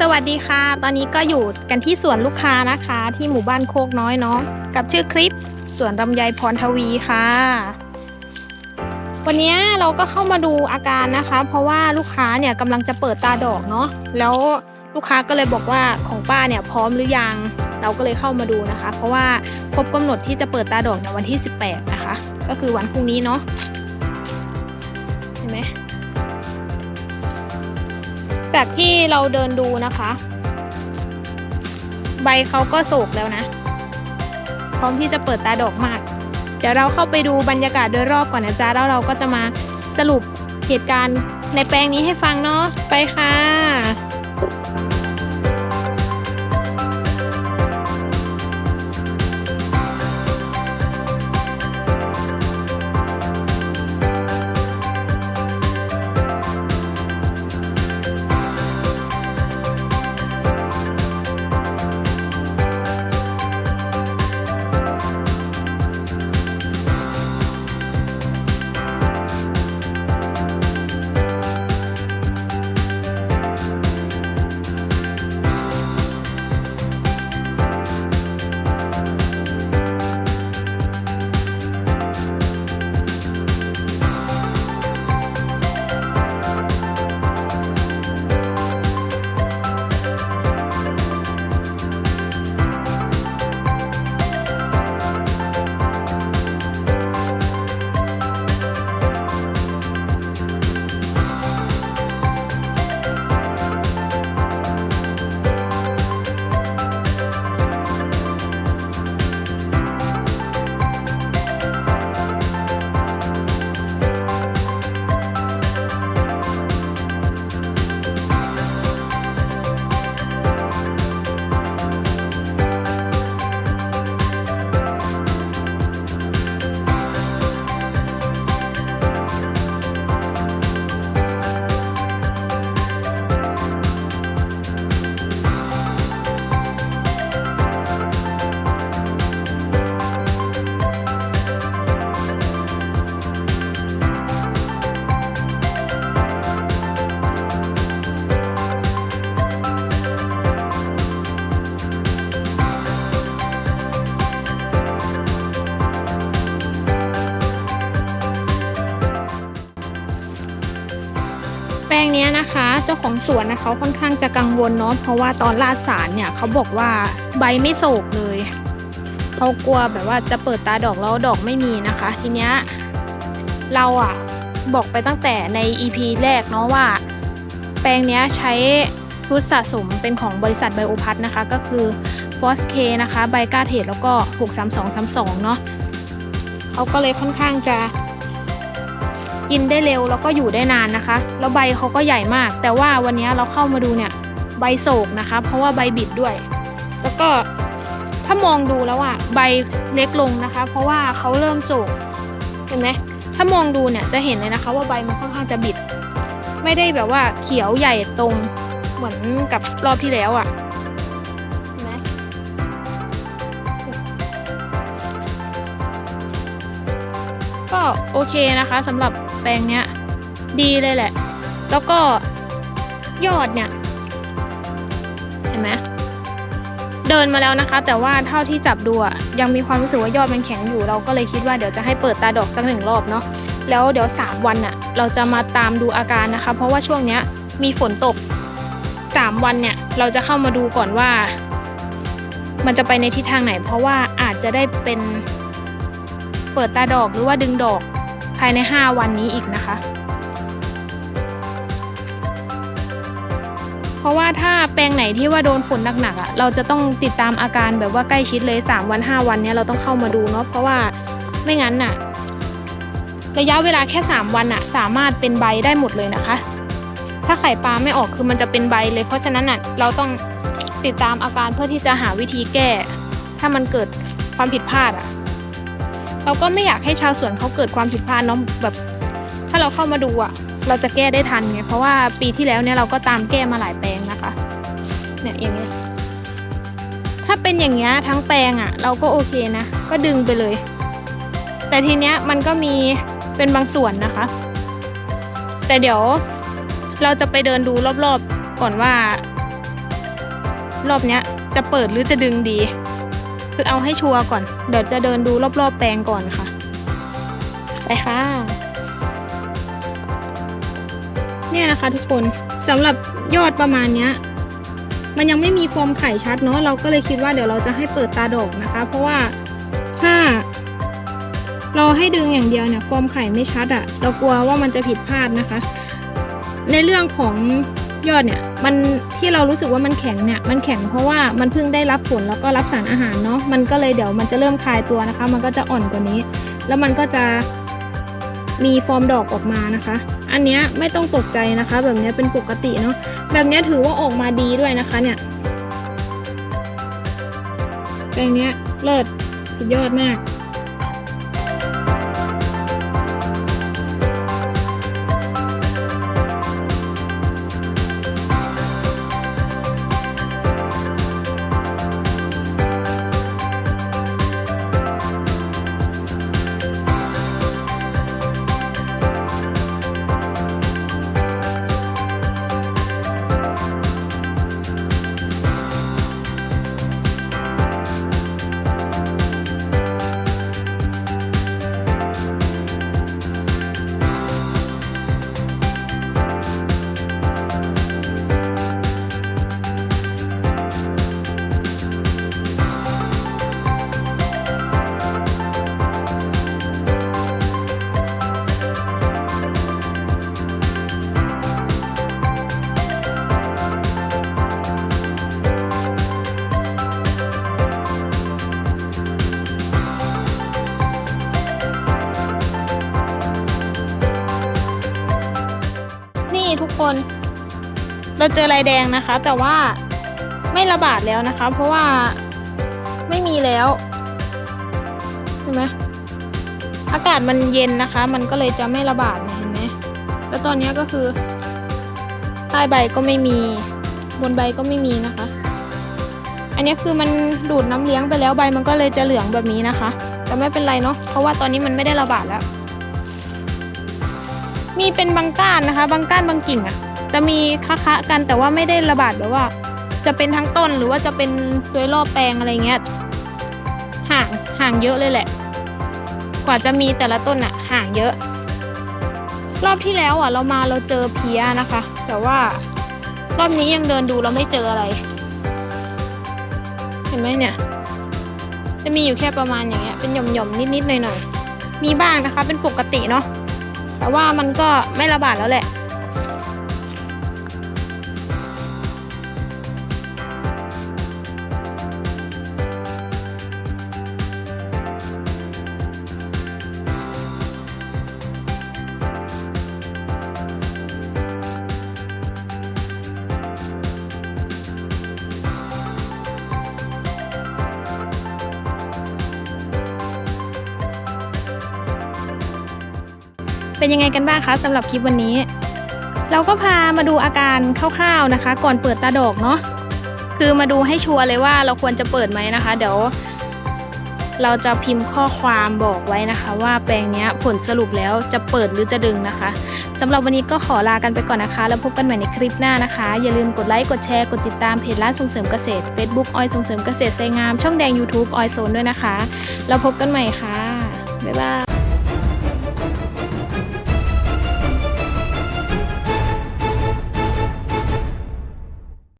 สวัสดีค่ะ ตอนนี้ก็อยู่กันที่สวนลูกค้านะคะ ที่หมู่บ้านโคกน้อยเนาะกับชื่อคลิปสวนลำไยพรทวีค่ะ วันนี้เราก็เข้ามาดูอาการนะคะ เพราะว่าลูกค้าเนี่ยกำลังจะเปิดตาดอกเนาะแล้วลูกค้าก็เลยบอกว่าของป้าเนี่ยพร้อมหรือยังเราก็เลยเข้ามาดูนะคะ เพราะว่าครบกำหนดที่จะเปิดตาดอกในวันที่ 18 นะคะ ก็คือวันพรุ่งนี้เนาะ จากที่เราเดินดูนะคะ ใบเขาก็โศกแล้วนะ พร้อมที่จะเปิดตาดอกมาก เดี๋ยวเราเข้าไปดูบรรยากาศโดยรอบก่อนนะจ๊ะ แล้วเราก็จะมาสรุปเหตุการณ์ในแปลงนี้ให้ฟังเนาะ ไปค่ะ เจ้าของสวนนะเขาค่อนข้างจะกังวลเนาะเพราะว่าตอนลาดสารเนี่ยเขาบอกว่าใบไม่โศกเลยเขากลัวแบบว่าจะเปิดตาดอกแล้วดอกไม่มีนะคะ ทีเนี้ยเราอะบอกไปตั้งแต่ใน EP แรกเนาะว่า แปลงเนี้ยใช้ชุดสะสมเป็นของบริษัทไบโอพัทนะคะ ก็คือ f o s k นะคะไบกาเทแล้วก็ 63232 เนาะเขาก็เลยค่อนข้างจะ กินได้เร็วแล้วก็อยู่ได้นานนะคะ แล้วใบเขาก็ใหญ่มาก แต่ว่าวันนี้เราเข้ามาดูเนี่ยใบโศกนะคะ เพราะว่าใบบิดด้วย แล้วก็ถ้ามองดูแล้วอะใบเล็กลงนะคะ เพราะว่าเขาเริ่มโศกเห็นไหมถ้ามองดูเนี่ยจะเห็นเลยนะคะว่าใบมันค่อนข้างจะบิด ไม่ได้แบบว่าเขียวใหญ่ตรงเหมือนกับรอบที่แล้วอะเก็โอเคนะคะสำหรับแปลงเนี้ยดีเลยแหละ แล้วก็ยอดเนี่ย เห็นไหมเดินมาแล้วนะคะ แต่ว่าเท่าที่จับดูอะยังมีความรู้สึกว่ายอดมันแข็งอยู่เราก็เลยคิดว่าเดี๋ยวจะให้เปิดตาดอกสักหนึ่งรอบเนาะแล้วเดี๋ยว 3 วันอะเราจะมาตามดูอาการนะคะ เพราะว่าช่วงเนี้ยมีฝนตก 3 วันเนี่ยเราจะเข้ามาดูก่อนว่า มันจะไปในทิศทางไหน เพราะว่าอาจจะได้เป็น เปิดตาดอกหรือว่าดึงดอกภายใน 5 วันนี้อีกนะคะ เพราะว่าถ้าแปลงไหนที่ว่าโดนฝนหนักๆอะ เราจะต้องติดตามอาการแบบว่าใกล้ชิดเลย 3 วัน 5 วันเนี้ยเราต้องเข้ามาดูเนาะเพราะว่าไม่งั้นน่ะ ระยะเวลาแค่ 3 วันอะ สามารถเป็นใบได้หมดเลยนะคะ ถ้าไข่ปลาไม่ออกคือมันจะเป็นใบเลย เพราะฉะนั้นน่ะเราต้องติดตามอาการเพื่อที่จะหาวิธีแก้ ถ้ามันเกิดความผิดพลาดอะ เราก็ไม่อยากให้ชาวสวนเขาเกิดความผิดพลาดเนาะแบบ ถ้าเราเข้ามาดูอะเราจะแก้ได้ทันไงเพราะว่าปีที่แล้วเนี่ยเราก็ตามแก้มาหลายแปลงนะคะ เนี่ยอย่างเงี้ยถ้าเป็นอย่างเงี้ยทั้งแปลงอะเราก็โอเคนะ ก็ดึงไปเลย แต่ทีเนี้ยมันก็มีเป็นบางส่วนนะคะ แต่เดี๋ยวเราจะไปเดินดูรอบๆก่อนว่า รอบเนี้ยจะเปิดหรือจะดึงดี คือเอาให้ชัวร์ก่อน เดี๋ยวจะเดินดูรอบๆแปลงก่อนค่ะ ไปค่ะ เนี่ยนะคะทุกคนสำหรับยอดประมาณเนี้ยมันยังไม่มีฟอร์มไข่ชัดเนาะเราก็เลยคิดว่าเดี๋ยวเราจะให้เปิดตาดอกนะคะ เพราะว่าถ้า เราให้ดึงอย่างเดียวเนี่ยฟอร์มไข่ไม่ชัดอะเรากลัวว่ามันจะผิดพลาดนะคะ ในเรื่องของยอดเนี่ย มันที่เรารู้สึกว่ามันแข็งเนี่ยมันแข็งเพราะว่ามันเพิ่งได้รับฝนแล้วก็รับสารอาหารเนาะมันก็เลยเดี๋ยวมันจะเริ่มคลายตัวนะคะ มันก็จะอ่อนกว่านี้ แล้วมันก็จะมีฟอร์มดอกออกมานะคะ อันเนี้ยไม่ต้องตกใจนะคะ แบบนี้เป็นปกติเนาะแบบนี้ถือว่าออกมาดีด้วยนะคะเนี่ยแปลงนี้เลิศสุดยอดมาก เราเจอลายแดงนะคะ แต่ว่าไม่ระบาดแล้วนะคะ เพราะว่าไม่มีแล้วเห็นไหมอากาศมันเย็นนะคะ มันก็เลยจะไม่ระบาดเนี่ยเห็นไหมแล้วตอนนี้ก็คือใต้ใบก็ไม่มี บนใบก็ไม่มีนะคะ อันนี้คือมันดูดน้ำเลี้ยงไปแล้วใบมันก็เลยจะเหลืองแบบนี้นะคะ แต่ไม่เป็นไรเนาะเพราะว่าตอนนี้มันไม่ได้ระบาดแล้ว มีเป็นบางก้านนะคะ บางก้านบางกิ่งอะ จะมีคะๆกันแต่ว่าไม่ได้ระบาดแบบว่า จะเป็นทั้งต้นหรือว่าจะเป็นโดยรอบแปลงอะไรเงี้ยห่างห่างเยอะเลยแหละ กว่าจะมีแต่ละต้นอะห่างเยอะ รอบที่แล้วอะเรามาเราเจอเพียนะคะ แต่ว่ารอบนี้ยังเดินดูเราไม่เจออะไร เห็นไหมเนี่ย จะมีอยู่แค่ประมาณอย่างเงี้ยเป็นหย่อมๆนิดๆหน่อยๆมีบ้างนะคะเป็นปกติเนาะแต่ว่ามันก็ไม่ระบาดแล้วแหละ เป็นยังไงกันบ้างคะสำหรับคลิปวันนี้ เราก็พามาดูอาการคร่าวๆนะคะ ก่อนเปิดตาดอกเนาะคือมาดูให้ชัวร์เลยว่าเราควรจะเปิดไหมนะคะ เดี๋ยวเราจะพิมพ์ข้อความบอกไว้นะคะ ว่าแปลงเนี้ยผลสรุปแล้วจะเปิดหรือจะดึงนะคะสำหรับวันนี้ก็ขอลากันไปก่อนนะคะ แล้วพบกันใหม่ในคลิปหน้านะคะ อย่าลืมกดไลค์กดแชร์กดติดตามเพจร้านส่งเสริมเกษตร Facebook ออยส่งเสริมเกษตรไซงามช่องแดง YouTube ออยโซนด้วยนะคะแล้วพบกันใหม่ค่ะ บ๊ายบาย